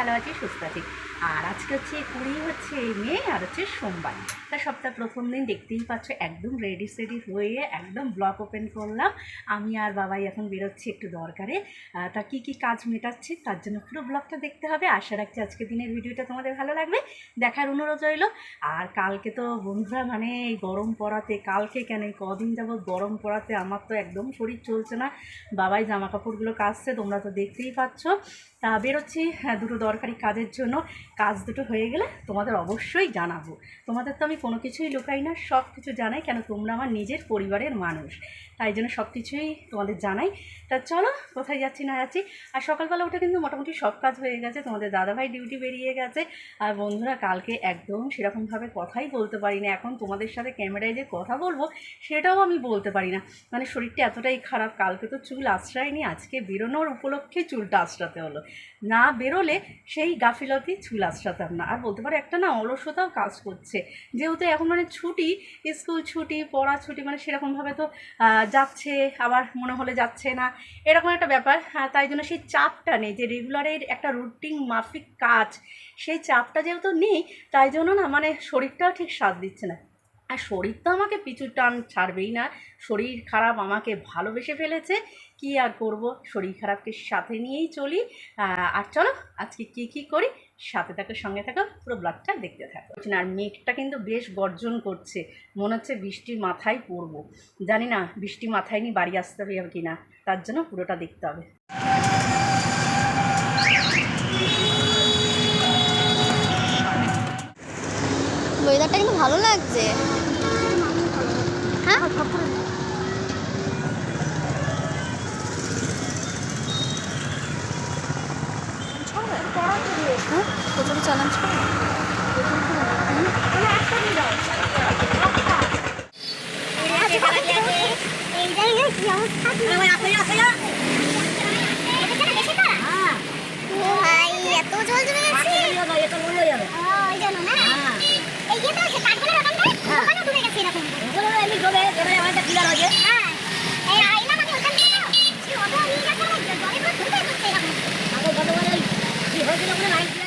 ভালো আছি, সুস্থ আছি। আর আজকে হচ্ছে কুড়ি হচ্ছে মে, আর হচ্ছে সোমবার। তা সপ্তাহ প্রথম দিন দেখতেই পাচ্ছ, একদম রেডি সেডি হয়ে একদম ব্লগ ওপেন করলাম। আমি আর বাবাই এখন বেরোচ্ছি একটু দরকারে। তা কী কী কাজ মেটাচ্ছি, তার জন্য পুরো ব্লগটা দেখতে হবে। আশা রাখছি আজকে দিনের ভিডিওটা তোমাদের ভালো লাগবে। দেখার অনুরোধ রইল। আর কালকে তো বন্ধুরা মানে এই গরম পড়াতে, কালকে কেন এই কদিন যাবৎ গরম পড়াতে আমার তো একদম শরীর চলছে না। বাবাই জামা কাপড়গুলো কাচছে, তোমরা তো দেখতেই পাচ্ছ। তা বেরোচ্ছি হ্যাঁ, দুটো দরকারি কাজের জন্য। কাজ দুটো হয়ে গেলে তোমাদের অবশ্যই জানাব। তোমাদের তো আমি কোনো কিছুই লুকাই না সব কিছু জানাই কেন তোমরা আমার নিজের পরিবারের মানুষ। তাই জন্য সব কিছুই তোমাদের জানাই। তা চলো কোথায় যাচ্ছি না যাচ্ছি? আর সকালবেলা উঠে কিন্তু মোটামুটি সব কাজ হয়ে গেছে। তোমাদের দাদাভাই ডিউটি বেরিয়ে গেছে। আর বন্ধুরা কালকে একদম সেরকমভাবে কথাই বলতে পারি না এখন তোমাদের সাথে ক্যামেরায় যে কথা বলব সেটাও আমি বলতে পারি না। মানে শরীরটা এতটাই খারাপ কালকে তো চুল আশ্রয়নি আজকে বেরোনোর উপলক্ষে চুলটা আশ্রাতে হলো। না বেরোলে সেই গাফিলতি চুল আশ্রাতাম না। আর বলতে পারো একটা না অলসতাও কাজ করছে। যেহেতু এখন মানে ছুটি, স্কুল ছুটি, পড়া ছুটি মানে সেরকমভাবে তো যাচ্ছে, আবার মনে হলে যাচ্ছে না। এরকম একটা ব্যাপার। তাই জন্য সেই চাপটা নেই যে রেগুলারের একটা রুটিন মাফিক কাজ, সেই চাপটা যেহেতু নেই, তাই জন্য না মানে শরীরটাও ঠিক সাথ দিচ্ছে না। আর শরীর তো আমাকে পিছু টান ছাড়বেই না। শরীর খারাপ আমাকে ভালোবেসে ফেলেছে। কি আর করব? শরীর খারাপকে সাথে নিয়েই চলি। আর চলো, আজকে কি কি করি? সাথে থাকো, সঙ্গে থাকো, পুরো ব্লগটা দেখতে থাকো। আর মেঘটা কিন্তু বেশ গর্জন করছে। মনে হচ্ছে বৃষ্টির মাথায় পড়ব। জানি না, বৃষ্টি মাথায় নিয়ে বাড়ি আসতে হবে আর কি না। তার জন্য পুরোটা দেখতে হবে। ওয়েদারটা কিন্তু ভালো লাগছে। হ্যাঁ? করো ভাই এত জল জমে গেছে ও, ওই জন্য না এই যে তো সে কাঠগোলার দোকানটা ওখানে ডুবে গেছে এরকম হ্যাঁ। এই আইলাম আমি ওখান থেকে তো অটো নিয়ে গেছে জলে ডুবে গেছে এরকম বৃষ্টিতে কি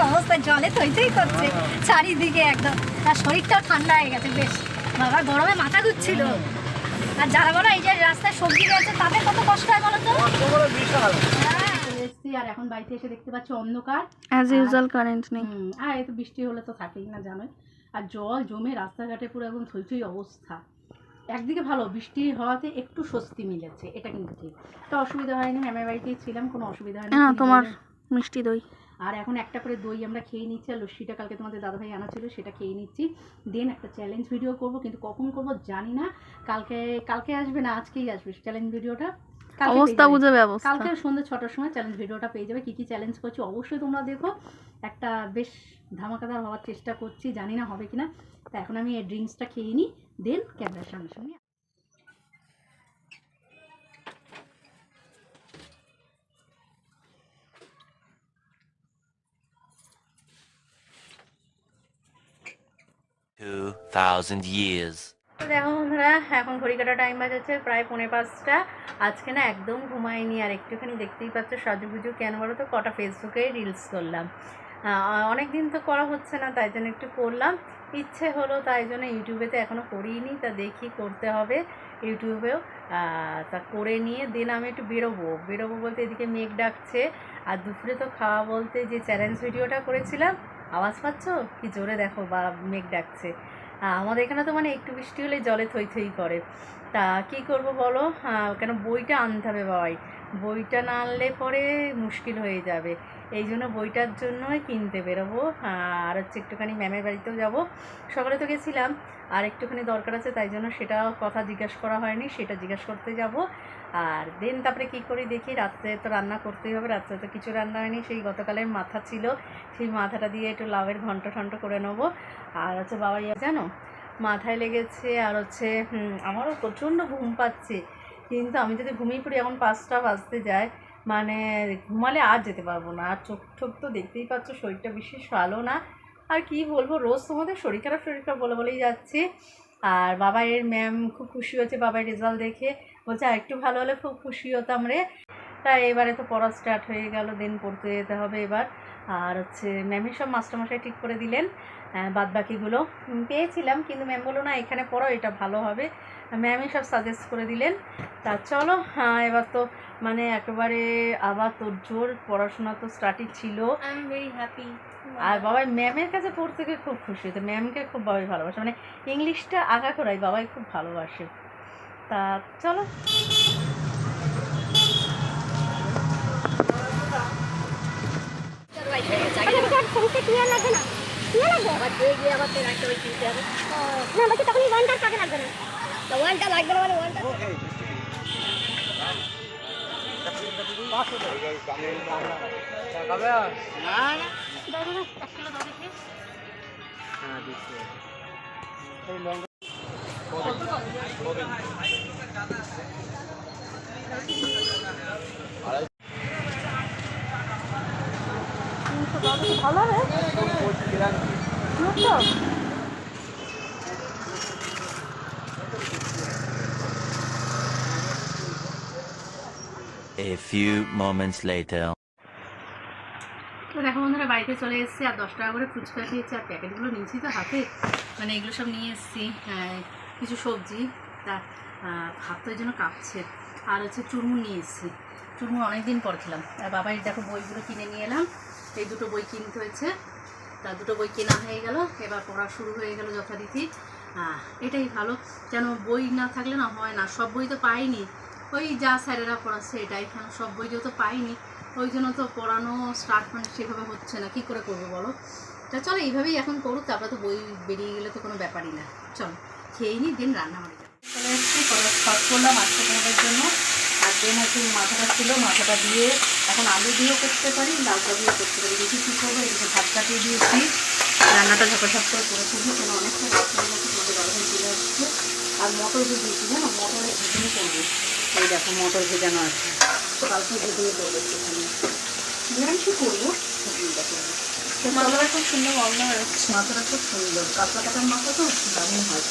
অবস্থা জলে থই করছে। চারিদিকে একদম। আর শরীরটাও ঠান্ডা হয়ে গেছে বেশ। বাবা গরমে মাথা ঘুরছিল। আর যারা বলো এই যে রাস্তায় সবজি রয়েছে তাদের কত কষ্ট হয় বলো তো? হ্যাঁ। আর এখন বাড়িতে এসে দেখতে পাচ্ছ অন্ধকার। অ্যাজ ইউজুয়াল কারেন্ট হুম, আর এই তো বৃষ্টি হলে তো থাকেই না জানোই। আর জল জমে রাস্তাঘাটে পুরো একদম অবস্থা। একদিকে ভালো বৃষ্টি হওয়াতে একটু স্বস্তি মিলেছে এটা কিন্তু ঠিক। তো অসুবিধা হয়নি বাড়িতেই ছিলাম কোনো অসুবিধা হয়নি। তোমার মিষ্টি দই। আর এখন একটা করে দই আমরা খেয়ে নিচ্ছি আর লস্যিটা কালকে তোমাদের দাদাভাই আনা ছিল সেটা খেয়ে নিচ্ছি। দেন একটা চ্যালেঞ্জ ভিডিও করব কিন্তু কখন করব জানি না। কালকে কালকে আসবে না আজকেই আসবে চ্যালেঞ্জ ভিডিওটা অবস্থা। বুঝে ব্যবস্থা। কালকে সন্ধ্যে ছটার সময় চ্যালেঞ্জ ভিডিওটা পেয়ে যাবে কি কি চ্যালেঞ্জ করছি অবশ্যই তোমরা দেখো। একটা বেশ ধামাকাদার হওয়ার চেষ্টা করছি জানি না হবে কিনা। তা এখন আমি এই ড্রিঙ্কসটা খেয়ে নিই দেন ক্যামেরার সামনে সামনে thousand years. দেখো বন্ধুরা, এখন ঘড়ি কাটা টাইম বাজাচ্ছে, প্রায় পৌনে পাঁচটা। আজকে না একদম ঘুমাইনি আর একটুখানি দেখতেই পাচ্ছ সাজুগুজু। কেন বলো তো, কটা ফেসবুকে রিলস করলাম। অনেক দিন তো করা হচ্ছে না, তাই জন্য একটু করলাম। ইচ্ছে হলো, তাই জন্য ইউটিউবেতে এখনও করিনি, তা দেখি করতে হবে। ইউটিউবেও তা করে নিয়ে দেন আমি একটু বেরোবো। বেরোবো বলতে এদিকে মেঘ ডাকছে, আর দুপুরে তো খাওয়া বলতে যে চ্যালেঞ্জ ভিডিওটা করেছিলাম, আওয়াজ পাচ্ছ? কি জোরে দেখো, বা মেঘ ডাকছে। আমাদের এখানে তো মানে একটু বৃষ্টি হলে জলে থই থই করে। তা কি করব বলো? কেন বইটা আনতে হবে বাবাই বইটা না আনলে পরে মুশকিল হয়ে যাবে। এই জন্য বইটার জন্যই কিনতে বেরোবো। আর হচ্ছে একটুখানি ম্যামের বাড়িতেও যাব। সকালে তো গেছিলাম, আর একটুখানি দরকার আছে, তাই জন্য সেটা কথা জিজ্ঞাসা করা হয়নি, সেটা জিজ্ঞাসা করতে যাব। আর দেন তারপরে কি করি দেখি রাত্রে তো রান্না করতেই হবে, রাত্রে তো কিছু রান্না হয়নি। সেই গতকালের মাথা ছিল, সেই মাথাটা দিয়ে একটু লাভের ঘন্ট টন্ট করে নেব। আর হচ্ছে বাবা ইয়ে জানো? মাথায় লেগেছে আর হচ্ছে আমারও প্রচণ্ড ঘুম পাচ্ছে। কিন্তু আমি যদি ঘুমিয়ে পড়ি এখন পাঁচটা বাজতে যায় মানে ঘুমালে আর যেতে পারব না। আর চোখ ঠোক তো দেখতেই পাচ্ছ, শরীরটা বিশেষ ভালো না। আর কি বলব, রোজ তোমাদের শরীর খারাপ শরীর খারাপ বলে বলেই যাচ্ছে। আর বাবা এর ম্যাম খুব খুশি হয়েছে বাবার রেজাল্ট দেখে। বলছে আর একটু ভালো হলে খুব খুশি হতাম রে। তাই এবারে তো পড়া স্টার্ট হয়ে গেল দিন পড়তে যেতে হবে এবার। আর হচ্ছে ম্যামের সব মাস্টারমশাই ঠিক করে দিলেন। বাদ বাকিগুলো পেয়েছিলাম কিন্তু ম্যাম বলল না এখানে পড়ো এটা ভালো হবে। ম্যামই সব সাজেস্ট করে দিলেন। তা চলো হ্যাঁ এবার তো মানে একেবারে আবার তোর জোর পড়াশোনা তো স্টার্টই ছিল। আই ভেরি হ্যাপি আর বাবাই ম্যামের কাছে পড়তে গিয়ে খুব খুশি হতো ম্যামকে খুব বাবাই ভালোবাসে। মানে ইংলিশটা আঁকা করাই বাবাই খুব ভালোবাসে। তা চলো। ক্লিয়ার লাগবে না? ক্লিয়ার লাগবে? আবার তুই গিয়ে আবার তোর একটা ওই কিনতে হবে। না বলছি তখন ওয়ানটা কাকে লাগবে না। তো ওয়ানটা লাগবে না মানে ওয়ানটা ভালো হবে A few moments later. তো দেখো বন্ধুরা, বাড়িতে চলে এসেছি আর দশ টাকা করে ফুচকা খেয়েছি আর প্যাকেটগুলো নিয়েছি তো হাতে। মানে এগুলো সব নিয়ে এসেছি কিছু সবজি। তা ভাত তো জন্য কাঁপছে। আর হচ্ছে চুরমুর নিয়ে এসেছি। চুরমুর অনেক দিন পর খেলাম। আর বাবাই দেখো বইগুলো কিনে নিয়ে এলাম। এই দুটো বই কিনতে হয়েছে। তা দুটো বই কেনা হয়ে গেল, এবার পড়া শুরু হয়ে গেল যথারীতি। এটাই ভালো। কেন বই না থাকলে না হয় না, সব বই তো পাইনি। ওই যা স্যারেরা পড়াচ্ছে এটাই কেন? সব বই যেহেতু পাইনি, ওই জন্য তো পড়ানো স্টার্ট মানে সেভাবে হচ্ছে না। কী করে করব বলো? তা চলো এইভাবেই এখন করুক, তারপরে তো বই বেরিয়ে গেলে তো কোনো ব্যাপারই না। চলো খেয়েই নিই দিন রান্না করে যাব। চলে এসেছি করলাম আজকে তোমাদের জন্য। দেন হচ্ছে মাথাটা ছিল, মাথাটা দিয়ে এখন আলু দিয়েও করতে পারি লাউটা দিয়েও করতে পারি। দেখি কী করব, এদিকে ভাত কাটিয়ে দিয়েছি। রান্নাটা ঝাপাঝাপ করে করে ফেলি কেন অনেকটা গেছে তোমাদের ব্যবহার চলে আসছে। আর মটর ভিজিয়েছি জানো? মটরে ভিজিয়ে করব। এই দেখো, মটর ভেজানো আছে। কালকে ভিজিয়ে করব একটুখানি। নিরামিষই করব? মাথাটা খুব সুন্দর গন্ধ হচ্ছে মাথাটা খুব সুন্দর। কাঁচা কাটার মাথা তো, দারুণ হয়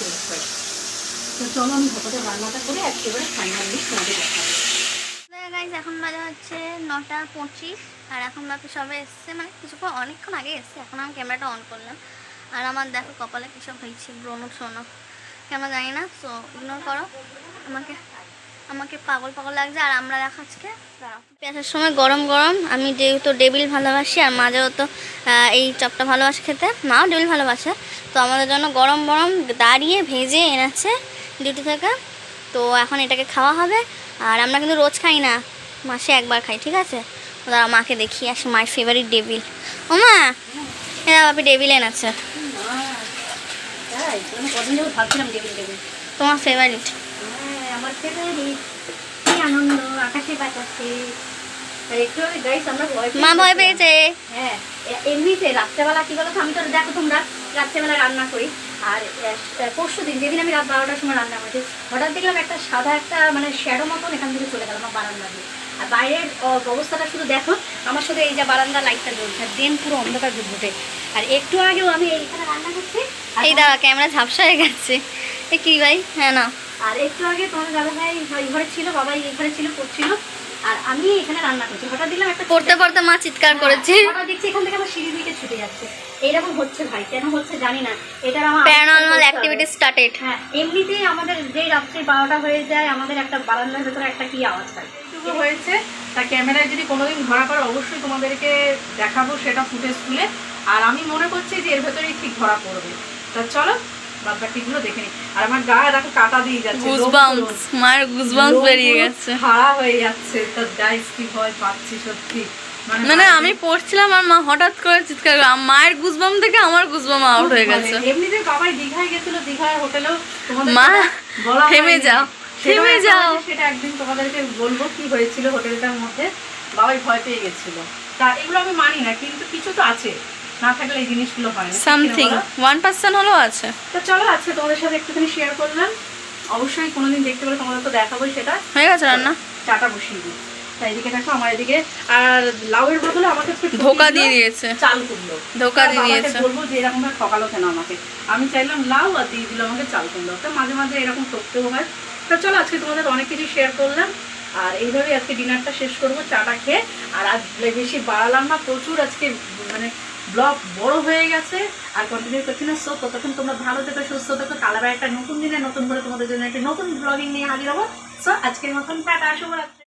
তো চলো, আমি ভাপাটা রান্নাটা করে একেবারে ফাইনালি তোমাদের দেখাবো। গাইজ এখন বাজে হচ্ছে নটা পঁচিশ, আর এখন বাকি সবে এসছে মানে কিছুক্ষণ, অনেকক্ষণ আগে এসছে, এখন আমি ক্যামেরাটা অন করলাম। আর আমার দেখো কপালে কিসব হয়েছে, ব্রণ শোন। কেন জানি না তো ইগনোর করো। আমাকে আমাকে পাগল পাগল লাগছে, আর আমরা দেখো আজকে। পেঁয়াজের সময় গরম গরম, আমি যেহেতু ডেবিল ভালোবাসি, আর মাঝেও তো এই চপটা ভালোবাসে খেতে, মাও ডেবিল ভালোবাসে, তো আমাদের জন্য গরম গরম দাঁড়িয়ে ভেজে এনেছে ডিউটি থেকে। তো এখন এটাকে খাওয়া হবে, আর আমরা কিন্তু রোজ খাই না। মাসে একবার খাই ঠিক আছে? দাঁড়া মাকে দেখি আসি মাই ফেভারিট ডেবিল ও মা এরা বাপি ডেবিল এনেছে তোমার ফেভারিট হ্যাঁ আমার ফেভারিট আনন্দ আকাশে ভয় মা ভয় পেয়েছে? হ্যাঁ এমনিতে রাত্রেবেলা কি বলো তো আমি তো দেখো তোমরা রাত্রেবেলা রান্না করি। আর পরশু দিন যেদিন আমি রাত বারোটার সময় রান্না করেছি হঠাৎ দেখলাম একটা সাদা একটা মানে শ্যাডো মতন এখান থেকে চলে গেলাম আমার বারান্দা দিয়ে বাইরের অবস্থাটা শুধু দেখো আমার সাথে এই যে বারান্দা লাইটটা জ্বলছে আর দেন পুরো অন্ধকার ঘুরঘুটে আর একটু আগেও আমি এইখানে রান্না করছি এই দাঁড়া ক্যামেরা ঝাপসা হয়ে গেছে। এ কি ভাই? হ্যাঁ না। আর একটু আগে তোমার দাদা ভাই এই ঘরে ছিল বাবা এই ঘরে ছিল করছিল আর আমি এখানে রান্না করছি। হঠাৎ দিলাম একটা পড়তে পড়তে মা চিৎকার করেছে। হঠাৎ দেখছি এখান থেকে আমার সিঁড়ি দিকে ছুটে যাচ্ছে। এইরকম হচ্ছে ভাই কেন হচ্ছে জানি না। এটার আমার প্যারানর্মাল। অ্যাক্টিভিটি স্টার্টেড হ্যাঁ এমনিতেই আমাদের যেই রাত্রি বারোটা হয়ে যায় আমাদের একটা বারান্দার ভেতরে একটা কি আওয়াজ হয়। এটুকু হয়েছে। তা ক্যামেরায় যদি কোনোদিন ধরা পড়ে অবশ্যই তোমাদেরকে দেখাবো সেটা ফুটেজ তুলে। আর আমি মনে করছি যে এর ভেতরেই ঠিক ধরা পড়বে। তা চলো বাদ দেখে নিই। আর আমার গায়ে দেখো কাটা দিয়ে যাচ্ছে লোম মার গুজবাম্পস লোমগুলো খাড়া হয়ে যাচ্ছে। তো গাইস কি ভয় পাচ্ছি সত্যি। মানে আমি পড়ছিলাম আর মা হঠাৎ করে চিৎকার করে মায়ের গুজবাম থেকে আমার গুজবাম আউট হয়ে গেছে। মানে এমনিতে বাবাই দীঘায় গেছিল দীঘার হোটেলেও মা, বলা থেমে। যাও, থেমে যাও। সেটা একদিন তোমাদেরকে বলব কি হয়েছিল হোটেলটার মধ্যে। বাবাই ভয় পেয়ে গেছিল। তা এগুলো আমি মানি না কিন্তু কিছু তো আছে। না থাকলে এই জিনিসগুলো হয় না। সামথিং বলো? ওয়ান পার্সেন্ট হলেও আছে। তো চলো আজকে তোমাদের সাথে একটুখানি শেয়ার করলাম। অবশ্যই কোনোদিন দেখতে পেলে তোমাদের তো দেখাবোই সেটা। হয়ে গেছে রান্না? চাটা বসিয়ে দিই। তাই এদিকে দেখো আমার এদিকে আর লাউয়ের বদলে আমাকে একটু ধোকা দিয়ে দিয়েছে। চাল কুমড়ো। ধোকা দিয়ে দিয়েছে। বলব যে এরকম ভাবে ঠকালো কেন আমাকে? আমি চাইলাম লাউ আর দিয়ে দিল আমাকে চাল কুমড়ো। তো মাঝে মাঝে এরকম ঠকতেও হয়। তা চলো আজকে তোমাদের অনেক কিছু শেয়ার করলাম। আর এইভাবেই আজকে ডিনারটা শেষ করব, চাটা খেয়ে। আর আজ বেশি বাড়ালাম না, প্রচুর আজকে মানে ব্লগ বড় হয়ে গেছে। আর কন্টিনিউ করছি না সো ততক্ষণ তোমরা ভালো থেকো, সুস্থ থেকো। কালার একটা নতুন দিনে, নতুন করে তোমাদের জন্য একটা নতুন ব্লগিং নিয়ে হাজির হব। সো আজকের মতন টাটা, শুভরাত্রি।